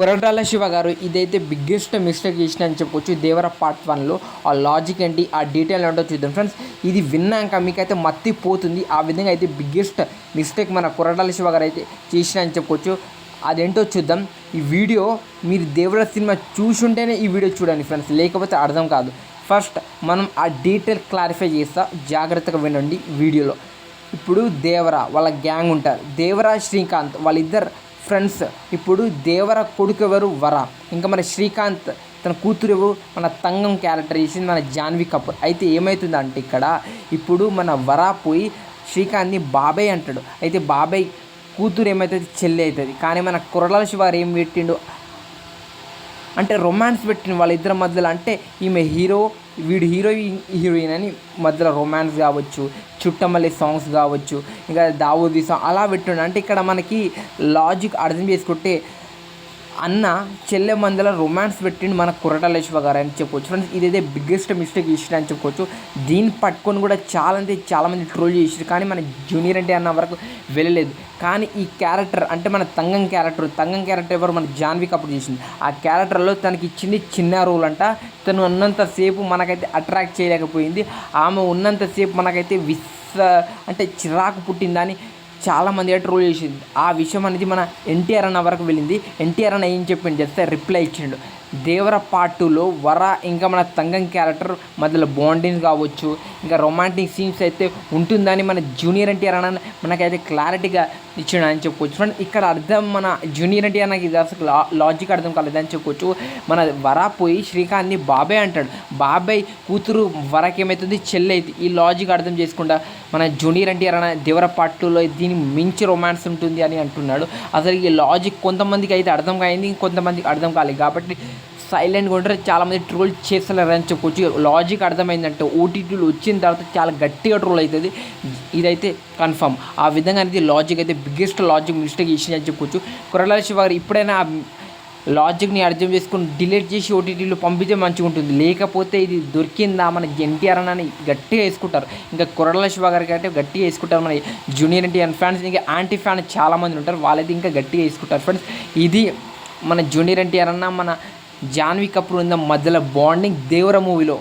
కొరటాల శివ గారు ఇదైతే biggest mistake చేసిన అని చెప్పొచ్చు. దేవర పార్ట్ వన్లో ఆ లాజిక్ ఏంటి ఆ డీటెయిల్ ఏంటో చూద్దాం. ఫ్రెండ్స్ ఇది విన్నాక మీకైతే మత్తి పోతుంది. ఆ విధంగా అయితే బిగ్గెస్ట్ మిస్టేక్ మన కొరటాల శివ గారు అయితే చేసిన అని చెప్పొచ్చు. అదేంటో చూద్దాం. ఈ వీడియో మీరు దేవర సినిమా చూసుంటేనే ఈ వీడియో చూడండి ఫ్రెండ్స్ లేకపోతే అర్థం కాదు. ఫస్ట్ మనం ఆ డీటెయిల్ క్లారిఫై చేస్తా. జాగ్రత్తగా వినండి వీడియోలో. ఇప్పుడు దేవర వాళ్ళ గ్యాంగ్ ఉంటారు. దేవర శ్రీకాంత్ వాళ్ళిద్దరు ఫ్రెండ్స్ ఇప్పుడు దేవర కొడుకు ఎవరు వర. ఇంకా మన శ్రీకాంత్ తన కూతురు ఎవరు? మన తంగం క్యారెక్టర్ చేసింది మన జాన్వీ కపూర్. అయితే ఏమవుతుందంటే ఇక్కడ ఇప్పుడు మన వర పోయి శ్రీకాంత్ని బాబాయ్ అంటాడు. అయితే బాబాయ్ కూతురు ఏమవుతుంది చెల్లి అవుతుంది. కానీ మన కురలాల శివారు ఏం పెట్టిండు? అంటే రొమాన్స్ పెట్టిన వాళ్ళిద్దరి మధ్యలో అంటే ఈమె హీరో వీడు హీరోయిన్ హీరోయిన్ అని మధ్యలో రొమాన్స్ కావచ్చు చుట్టమల్లి సాంగ్స్ కావచ్చు ఇంకా దావోది సాంగ్ అలా పెట్టిండు. అంటే ఇక్కడ మనకి లాజిక్ అర్థం చేసుకుంటే అన్న చెల్లె మందల రొమాన్స్ పెట్టిండు మన కురటలేశ్వ గారు అని చెప్పొచ్చు. ఫ్రెండ్స్ ఇదైతే బిగ్గెస్ట్ మిస్టేక్ చేసిన అని చెప్పుకోవచ్చు దీన్ని పట్టుకొని కూడా చాలా అంటే చాలామంది ట్రోల్ చేసారు కానీ మన జూనియర్ అంటే అన్న వరకు వెళ్ళలేదు. కానీ ఈ క్యారెక్టర్ అంటే మన తంగం క్యారెక్టర్ తంగం క్యారెక్టర్ ఎవరు? మన జాన్వి కప్పుడు చేసింది ఆ క్యారెక్టర్లో తనకి ఇచ్చింది చిన్న రోల్ అంట. తను ఉన్నంతసేపు మనకైతే అట్రాక్ట్ చేయలేకపోయింది. ఆమె ఉన్నంతసేపు మనకైతే విస్ అంటే చిరాకు పుట్టిందని చాలామంది ట్రోల్ చేసింది ఆ విషయం అనేది మన ఎన్టీఆర్ అన్న వరకు వెళ్ళింది. ఎన్టీఆర్ అన్న ఏం చెప్పిండు? చెప్తే రిప్లై ఇచ్చిండు. దేవర పార్టులో వర ఇంకా మన తంగం క్యారెక్టర్ మధ్యలో బాండింగ్ కావచ్చు. ఇంకా రొమాంటిక్ సీన్స్ అయితే ఉంటుందని మన జూనియర్ ఎన్టీఆర్ అన్న మనకైతే క్లారిటీగా ఇచ్చాడు అని చెప్పుకోవచ్చు ఫ్రెండ్ ఇక్కడ అర్థం మన జూనియర్ ఎన్టీఆర్ నాకు ఇది అసలు లా లాజిక్ అర్థం కాలేదని చెప్పుకోవచ్చు మన వర పోయి శ్రీకాంత్ని బాబాయ్ అంటాడు. బాబాయ్ కూతురు వరకి ఏమవుతుంది చెల్లి అయితే. ఈ లాజిక్ అర్థం చేసుకుంటా మన జూనియర్ ఎన్టీఆర్ అన్న దేవర పార్టులో దీని మించి రొమాన్స్ ఉంటుంది అని అంటున్నాడు. అసలు ఈ లాజిక్ కొంతమందికి అయితే అర్థం కాయింది కొంతమందికి అర్థం కాలేదు. కాబట్టి సైలెంట్గా ఉంటారు. చాలామంది ట్రోల్ చేస్తలేరు అని చెప్పొచ్చు. లాజిక్ అర్థమైందంటే ఓటీటీలు వచ్చిన తర్వాత చాలా గట్టిగా ట్రోల్ అవుతుంది. ఇదైతే కన్ఫర్మ్. ఆ విధంగా అనేది లాజిక్ అయితే బిగ్గెస్ట్ లాజిక్ మిస్టేక్ చేసింది అని చెప్పొచ్చు. కొరలాల శివ గారు ఇప్పుడైనా ఆ లాజిక్ని అర్థం చేసుకుని డిలీట్ చేసి ఓటీటీలో పంపితే మంచిగా ఉంటుంది. లేకపోతే ఇది దొరికిందా మన ఎన్టీఆర్ అని గట్టిగా వేసుకుంటారు. ఇంకా కొరడాల శివ గారికి అంటే గట్టిగా వేసుకుంటారు. మన జూనియర్ ఎన్టీఆర్ ఫ్యాన్స్ ఇంకా యాంటీ ఫ్యాన్ చాలామంది ఉంటారు. వాళ్ళైతే ఇంకా గట్టిగా వేసుకుంటారు. ఫ్రెండ్స్ ఇది మన జూనియర్ ఎన్టీఆర్ అన్న మన జాన్వి కపూర్ ఉన్న మధ్యలో బాండింగ్ దేవర మూవీలో.